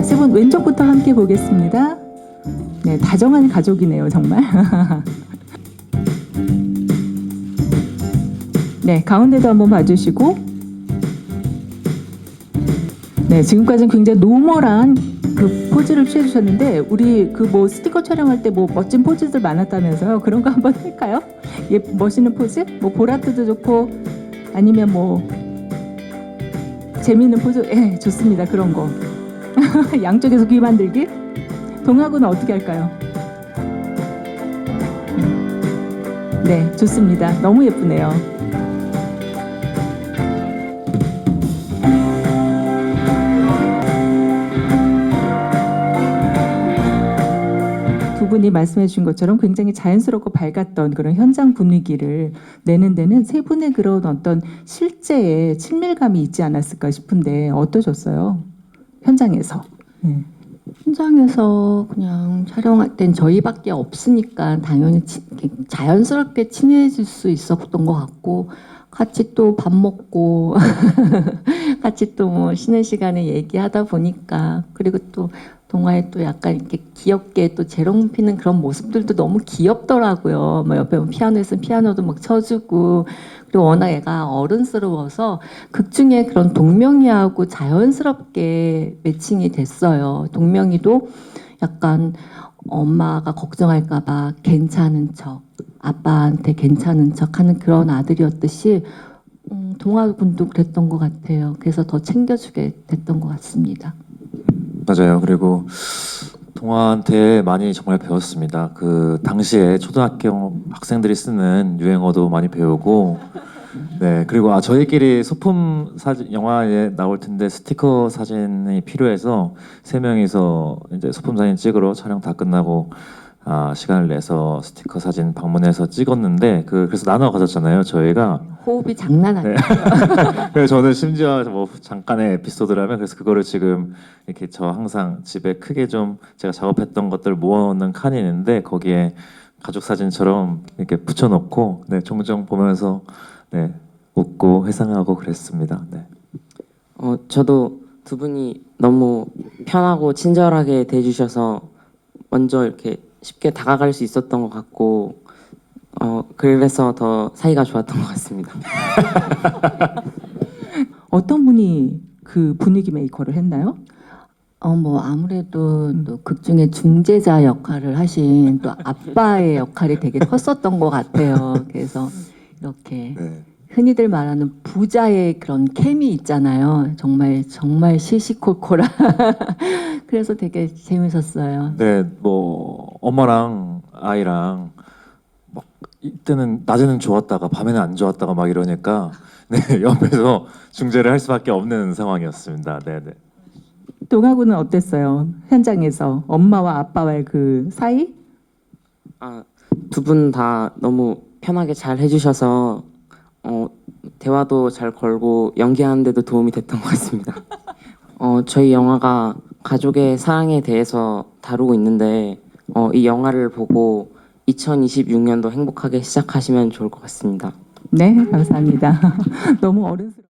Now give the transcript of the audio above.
자, 세 분 왼쪽부터 함께 보겠습니다. 네, 다정한 가족이네요, 정말. 네, 가운데도 한번 봐주시고. 네, 지금까지는 굉장히 노멀한 그 포즈를 취해주셨는데 우리 그 뭐 스티커 촬영할 때 뭐 멋진 포즈들 많았다면서요? 그런 거 한번 할까요? 예, 멋있는 포즈? 뭐 보라트도 좋고 아니면 뭐 재미있는 포즈? 예, 좋습니다. 그런 거. 양쪽에서 귀 만들기? 동하고는 어떻게 할까요? 네, 좋습니다. 너무 예쁘네요. 두 분이 말씀해 주신 것처럼 굉장히 자연스럽고 밝았던 그런 현장 분위기를 내는 데는 세 분의 그런 어떤 실제의 친밀감이 있지 않았을까 싶은데 어떠셨어요? 현장에서. 네. 현장에서 그냥 촬영할 땐 저희밖에 없으니까 당연히 치- 자연스럽게 친해질 수 있었던 것 같고 같이 또 밥 먹고 같이 또 뭐 쉬는 시간에 얘기하다 보니까 그리고 또 동화에 또 약간 이렇게 귀엽게 또 재롱 피는 그런 모습들도 너무 귀엽더라고요. 뭐 옆에 보면 피아노에서 피아노도 막 쳐주고 그리고 워낙 애가 어른스러워서 극 중에 그런 동명이하고 자연스럽게 매칭이 됐어요. 동명이도 약간 엄마가 걱정할까봐 괜찮은 척, 아빠한테 괜찮은 척 하는 그런 아들이었듯이 음, 동화 군도 그랬던 것 같아요. 그래서 더 챙겨주게 됐던 것 같습니다. 맞아요. 그리고 동화한테 많이 정말 배웠습니다. 그 당시에 초등학교 학생들이 쓰는 유행어도 많이 배우고, 네 그리고 아 저희끼리 소품 사진 영화에 나올 텐데 스티커 사진이 필요해서 세 명이서 이제 소품 사진 찍으러 촬영 다 끝나고 아 시간을 내서 스티커 사진 방문해서 찍었는데 그 그래서 나눠 가졌잖아요. 저희가 호흡이 장난 아니에요. 그래서 저는 심지어 뭐 잠깐의 에피소드라면 그래서 그거를 지금 이렇게 저 항상 집에 크게 좀 제가 작업했던 것들 모아놓는 칸이 있는데 거기에 가족 사진처럼 이렇게 붙여놓고 네 종종 보면서 네 웃고 회상하고 그랬습니다. 네. 어, 저도 두 분이 너무 편하고 친절하게 대해주셔서 먼저 이렇게 쉽게 다가갈 수 있었던 것 같고 어, 그래서 더 사이가 좋았던 것 같습니다. 어떤 분이 그 분위기 메이커를 했나요? 어, 뭐 아무래도 또 극중의 중재자 역할을 하신 또 아빠의 역할이 되게 컸었던 것 같아요. 그래서 이렇게 네. 흔히들 말하는 부자의 그런 케미 있잖아요. 정말 정말 시시콜콜한. 그래서 되게 재밌었어요. 네, 뭐 엄마랑 아이랑 막 이때는 낮에는 좋았다가 밤에는 안 좋았다가 막 이러니까 네 옆에서 중재를 할 수밖에 없는 상황이었습니다. 네, 네. 동하고는 어땠어요? 현장에서 엄마와 아빠와의 그 사이? 아, 두 분 다 너무 편하게 잘 해주셔서 어, 대화도 잘 걸고 연기하는데도 도움이 됐던 것 같습니다. 어, 저희 영화가 가족의 사랑에 대해서 다루고 있는데 어, 이 영화를 보고 2026년도 행복하게 시작하시면 좋을 것 같습니다. 네, 감사합니다. 너무 어른스러워.